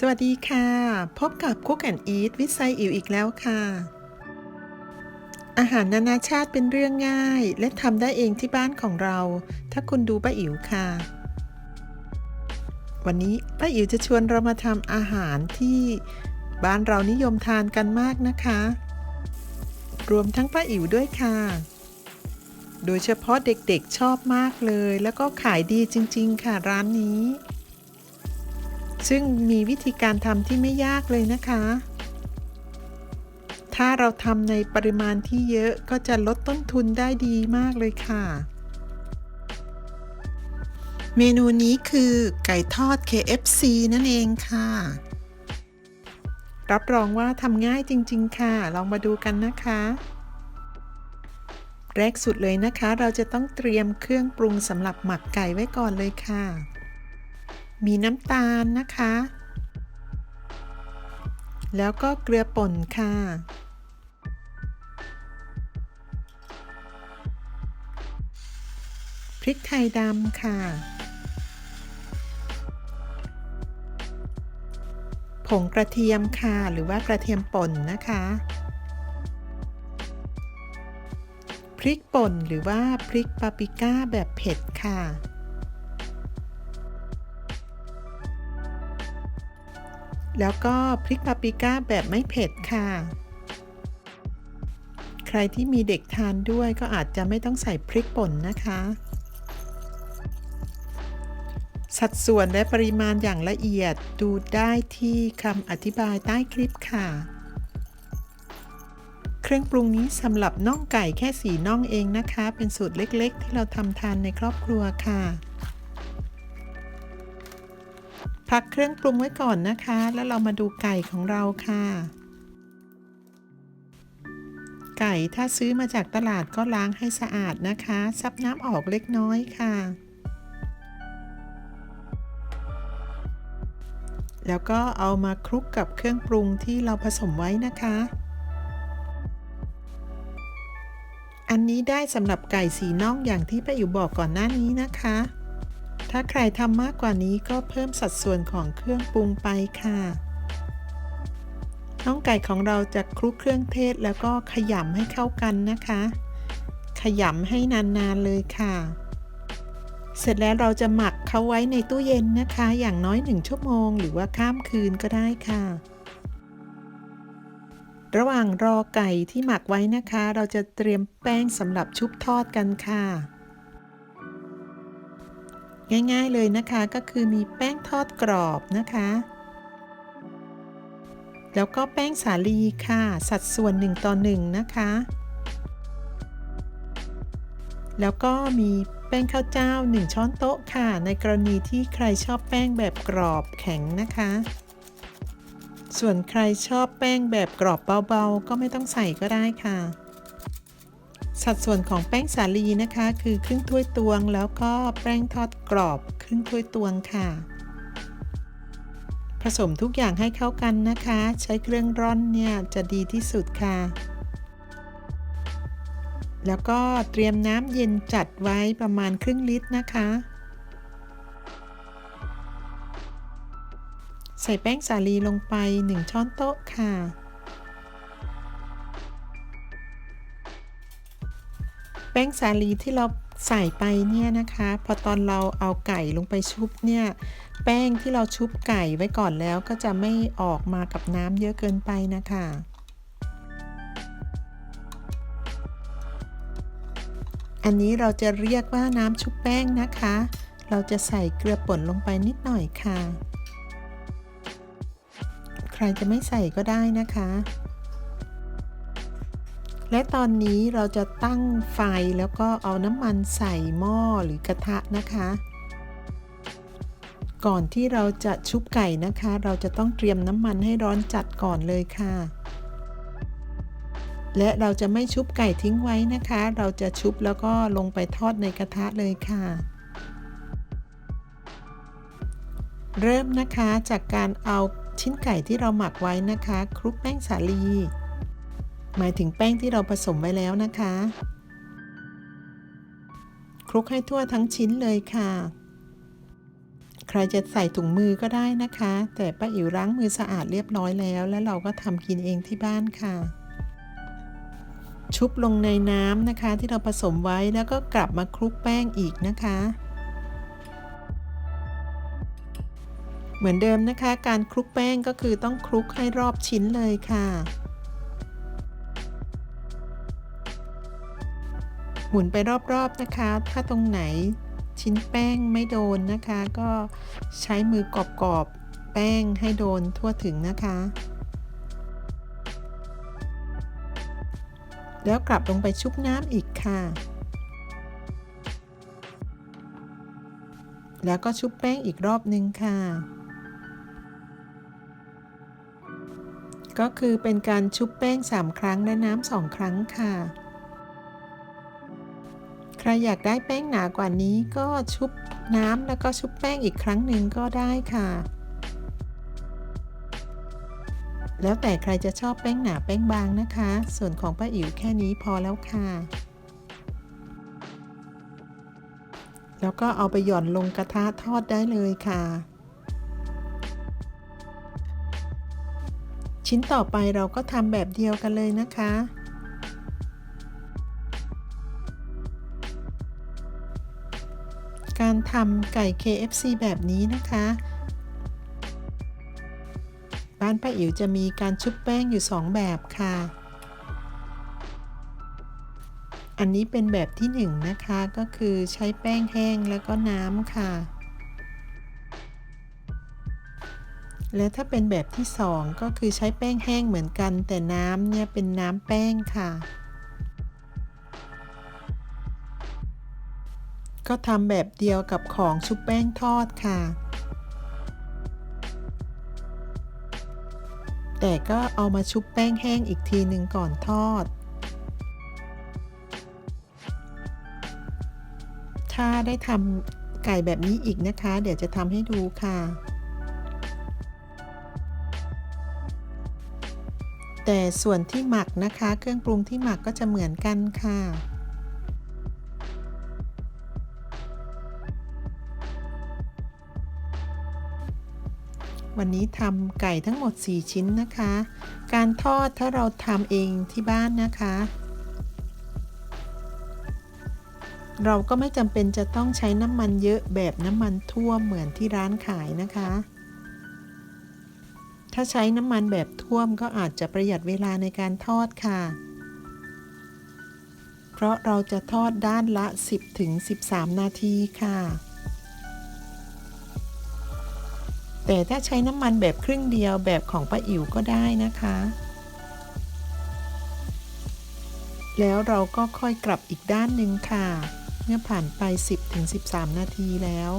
สวัสดีค่ะ พบกับ Cook and Eat วิไซอิวอีกแล้วค่ะ อาหารนานาชาติเป็นเรื่องง่าย และทำได้เองที่บ้านของเรา ถ้าคุณดูป้าอิ๋วค่ะ วันนี้ป้าอิ๋วจะชวนเรามาทำอาหารที่บ้านเรานิยมทานกันมากนะคะ รวมทั้งป้าอิ๋วด้วยค่ะ โดยเฉพาะเด็กๆชอบมากเลย แล้วก็ขายดีจริง ๆ ค่ะร้านนี้ ซึ่งมีวิธีการทำที่ไม่ยากเลยนะคะ ถ้าเราทำในปริมาณที่เยอะก็จะลดต้นทุนได้ดีมากเลยค่ะ เมนูนี้คือไก่ทอด KFC นั่นเองค่ะ รับรองว่าทำง่ายจริง ๆ ค่ะ ลองมาดูกันนะคะแรกสุดเลยนะคะ เราจะต้องเตรียมเครื่องปรุงสำหรับหมักไก่ไว้ก่อนเลยค่ะ มีน้ำตาลนะคะ แล้วก็เกลือป่นค่ะ พริกไทยดำค่ะ ผงกระเทียมค่ะ หรือว่ากระเทียมป่นนะคะ พริกป่นหรือว่าพริกปาปริก้าแบบเผ็ดค่ะ แล้วก็พริกปาปริก้าแบบไม่เผ็ดค่ะ ใครที่มีเด็กทานด้วยก็อาจจะไม่ต้องใส่พริกป่นนะคะ สัดส่วนและปริมาณอย่างละเอียดดูได้ที่คำอธิบายใต้คลิปค่ะ เครื่องปรุงนี้สำหรับน่องไก่แค่สีน่องเองนะคะ เป็นสูตรเล็กๆ ที่เราทำทานในครอบครัวค่ะ พักเครื่องปรุงไว้ก่อนนะคะ แล้วเรามาดูไก่ของเราค่ะ ไก่ถ้าซื้อมาจากตลาดก็ล้างให้สะอาดนะคะ ซับน้ำออกเล็กน้อยค่ะ แล้วก็เอามาคลุกกับเครื่องปรุงที่เราผสมไว้นะคะ อันนี้ได้สำหรับไก่สีน่องอย่างที่ป้าอยู่บอกก่อนหน้านี้นะคะ ถ้าใครทำมากกว่านี้ก็เพิ่มสัดส่วนของเครื่องปรุงไปค่ะน่องไก่ของเราจะคลุกเครื่องเทศแล้วก็ขยำให้เข้ากันนะคะ ขยำให้นานๆเลยค่ะ เสร็จแล้วเราจะหมักเขาไว้ในตู้เย็นนะคะ อย่างน้อย 1 ชั่วโมง หรือว่าข้ามคืนก็ได้ค่ะ ระหว่างรอไก่ที่หมักไว้นะคะ เราจะเตรียมแป้งสำหรับชุบทอดกันค่ะ ง่ายๆเลยนะคะก็คือมีแป้งทอดกรอบนะคะ แล้วก็แป้งสาลีค่ะ สัดส่วน1ต่อ1นะคะ แล้วก็มีแป้งข้าวเจ้า 1 ช้อนโต๊ะค่ะ ในกรณีที่ใครชอบแป้งแบบกรอบแข็งนะคะ ส่วนใครชอบแป้งแบบกรอบเบาๆ ก็ไม่ต้องใส่ก็ได้ค่ะ สัดส่วนของแป้งสาลีนะคะ คือครึ่งถ้วยตวง แล้วก็แป้งทอดกรอบ ครึ่งถ้วยตวงค่ะ ผสมทุกอย่างให้เข้ากันนะคะ ใช้เครื่องร่อนเนี่ยจะดีที่สุดค่ะ แล้วก็เตรียมน้ำเย็นจัดไว้ประมาณครึ่งลิตรนะคะ ใส่แป้งสาลีลงไป 1 ช้อนโต๊ะค่ะ ป้งสาลีที่เราใส่ไปเนี่ยนะคะ พอตอนเราเอาไก่ลงไปชุบเนี่ย แป้งที่เราชุบไก่ไว้ก่อนแล้วก็จะไม่ออกมากับน้ำเยอะเกินไปนะคะอันนี้เราจะเรียกว่าน้ำชุบแป้งนะคะ เราจะใส่เกลือป่นลงไปนิดหน่อยค่ะ ใครจะไม่ใส่ก็ได้นะคะ และตอนนี้เราจะตั้งไฟแล้วก็เอาน้ำมันใส่หม้อหรือกระทะนะคะ ก่อนที่เราจะชุบไก่นะคะ เราจะต้องเตรียมน้ำมันให้ร้อนจัดก่อนเลยค่ะ และเราจะไม่ชุบไก่ทิ้งไว้นะคะ เราจะชุบแล้วก็ลงไปทอดในกระทะเลยค่ะ เริ่มนะคะจากการเอาชิ้นไก่ที่เราหมักไว้นะคะ คลุกแป้งสาลี หมายถึงแป้งที่เราผสมไว้แล้วนะคะ คลุกให้ทั่วทั้งชิ้นเลยค่ะ ใครจะใส่ถุงมือก็ได้นะคะ แต่ป้าอิ๋วล้างมือสะอาดเรียบร้อยแล้ว แล้วเราก็ทำกินเองที่บ้านค่ะ ชุบลงในน้ำนะคะ ที่เราผสมไว้แล้วก็กลับมาคลุกแป้งอีกนะคะเหมือนเดิมนะคะ การคลุกแป้งก็คือต้องคลุกให้รอบชิ้นเลยค่ะ หมุนไปรอบๆนะคะ ถ้าตรงไหนชิ้นแป้งไม่โดนนะคะ ก็ใช้มือกรอบๆแป้งให้โดนทั่วถึงนะคะ แล้วกลับลงไปชุบน้ำอีกค่ะ แล้วก็ชุบแป้งอีกรอบนึงค่ะ ก็คือเป็นการชุบแป้ง 3 ครั้งและน้ำ2ครั้งค่ะ รอยากได้แป้งหนากว่านี้ก็ชุบน้ำแล้วก็ชุบแป้งอีกครั้งหนึ่งก็ได้ค่ะ แล้วแต่ใครจะชอบแป้งหนาแป้งบางนะคะ ส่วนของป้าอิ๋วแค่นี้พอแล้วค่ะ แล้วก็เอาไปหย่อนลงกระทะทอดได้เลยค่ะ ชิ้นต่อไปเราก็ทำแบบเดียวกันเลยนะคะ การทำไก่ KFC แบบนี้นะคะ บ้านป้าอิ๋วจะมีการชุบแป้งอยู่ 2 แบบค่ะ อันนี้เป็นแบบที่ 1 นะคะก็คือใช้แป้งแห้งแล้วก็น้ำค่ะ และถ้าเป็นแบบที่ 2 ก็คือใช้แป้งแห้งเหมือนกัน แต่น้ำเนี่ยเป็นน้ำแป้งค่ะ ก็ทำแบบเดียวกับของชุบแป้งทอดค่ะ แต่ก็เอามาชุบแป้งแห้งอีกทีหนึ่งก่อนทอด ถ้าได้ทำไก่แบบนี้อีกนะคะ เดี๋ยวจะทำให้ดูค่ะ แต่ส่วนที่หมักนะคะ เครื่องปรุงที่หมักก็จะเหมือนกันค่ะ วันนี้ทำไก่ทั้งหมด 4 ชิ้นนะคะ การทอดถ้าเราทำเองที่บ้านนะคะ เราก็ไม่จำเป็นจะต้องใช้น้ำมันเยอะแบบน้ำมันท่วมเหมือนที่ร้านขายนะคะ ถ้าใช้น้ำมันแบบท่วมก็อาจจะประหยัดเวลาในการทอดค่ะ เพราะเราจะทอดด้านละ 10-13 นาทีค่ะ แต่ถ้าใช้น้ำมันแบบครึ่งเดียวแบบของป้าอิ๋วก็ได้นะคะ แล้วเราก็ค่อยกลับอีกด้านหนึ่งค่ะ เมื่อผ่านไป 10-13 นาทีแล้ว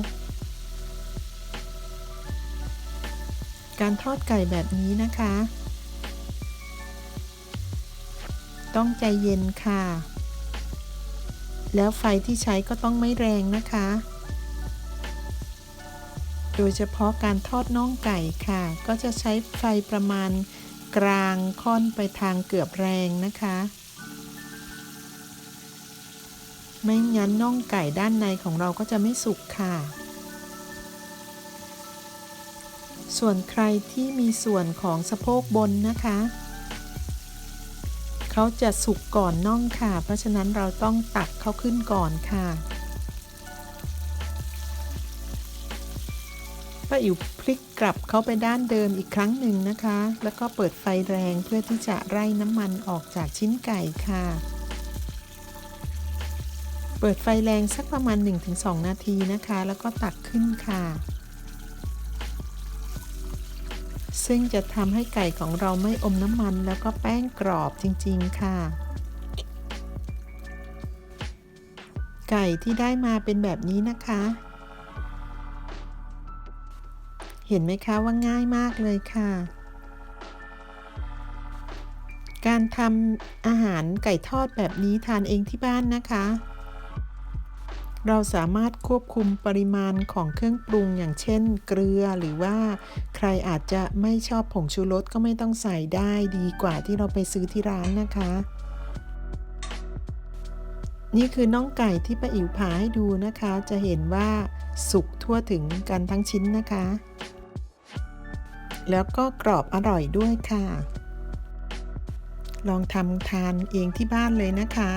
การทอดไก่แบบนี้นะคะ ต้องใจเย็นค่ะ แล้วไฟที่ใช้ก็ต้องไม่แรงนะคะ โดยเฉพาะการทอดน่องไก่ค่ะ ก็จะใช้ไฟประมาณกลางค่อนไปทางเกือบแรงนะคะ ไม่งั้นน่องไก่ด้านในของเราก็จะไม่สุกค่ะ ส่วนใครที่มีส่วนของสะโพกบนนะคะ เขาจะสุกก่อนน่องค่ะ เพราะฉะนั้นเราต้องตักเขาขึ้นก่อนค่ะ ป้าอิ๋วพลิกกลับเขาไปด้านเดิมอีกครั้งหนึ่งนะคะ แล้วก็เปิดไฟแรงเพื่อที่จะไล่น้ำมันออกจากชิ้นไก่ค่ะ เปิดไฟแรงสักประมาณ 1-2 นาทีนะคะ แล้วก็ตักขึ้นค่ะ ซึ่งจะทำให้ไก่ของเราไม่อมน้ำมัน แล้วก็แป้งกรอบจริง ๆ ค่ะไก่ที่ได้มาเป็นแบบนี้นะคะ เห็นไหมคะว่าง่ายมากเลยค่ะ การทำอาหารไก่ทอดแบบนี้ทานเองที่บ้านนะคะ เราสามารถควบคุมปริมาณของเครื่องปรุงอย่างเช่น เกลือหรือว่าใครอาจจะไม่ชอบผงชูรสก็ไม่ต้องใส่ได้ดีกว่าที่เราไปซื้อที่ร้านนะคะนี่คือน่องไก่ที่ป้าอิ๋วผ่าให้ดูนะคะ จะเห็นว่าสุกทั่วถึงกันทั้งชิ้นนะคะ แล้วก็กรอบอร่อยด้วยค่ะ ลองทำทานเองที่บ้านเลยนะคะ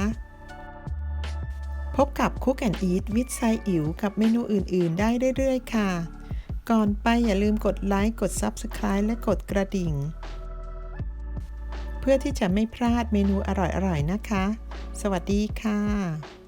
พบกับ Cook and Eat with ไซอิ๋วกับเมนูอื่นๆ ได้เรื่อยๆ ค่ะ ก่อนไปอย่าลืมกดไลค์ กด Subscribe และกดกระดิ่ง เพื่อที่จะไม่พลาดเมนูอร่อยๆ นะคะ สวัสดีค่ะ